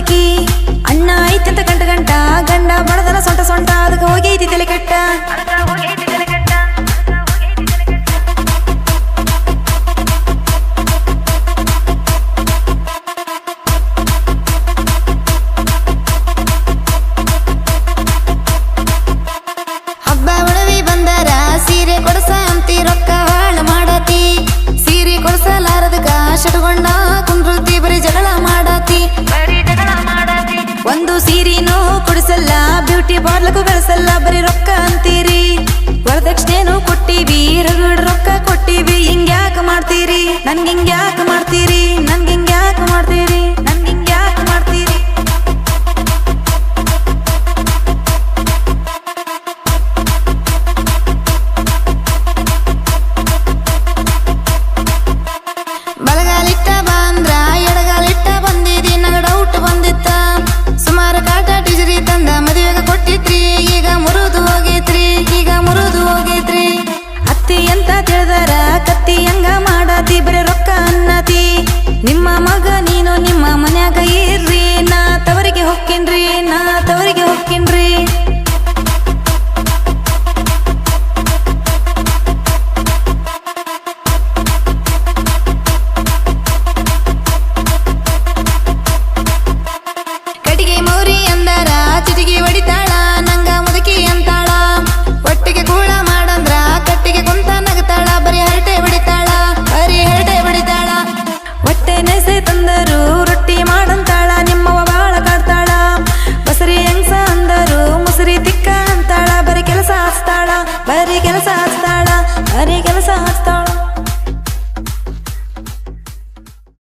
ಬದುಕಿ ಅಣ್ಣ ಐತೆ ಅಂತ ಗಂಟ ಗಂಟ ಗಂಡ ಬಡದನ ಸೊಂಟ ಸೊಂಟ ಅದಕ್ಕೆ ಐತಿ ತಲೆ ಕೆಟ್ಟ. ಮನಸ್ಸೆಲ್ಲ ಬರೀ ರೊಕ್ಕ ಅಂತೀರಿ? ವರದಕ್ಷಿಣೆನೂ ಕೊಟ್ಟಿವಿ ರೊಕ್ಕ ಕೊಟ್ಟಿವಿ ಹಿಂಗ್ಯಾಕ ಮಾಡ್ತೀರಿ? ನನ್ಗೆ ಹಿಂಗ್ಯಾಕ ah 以 ಕೆಲಸ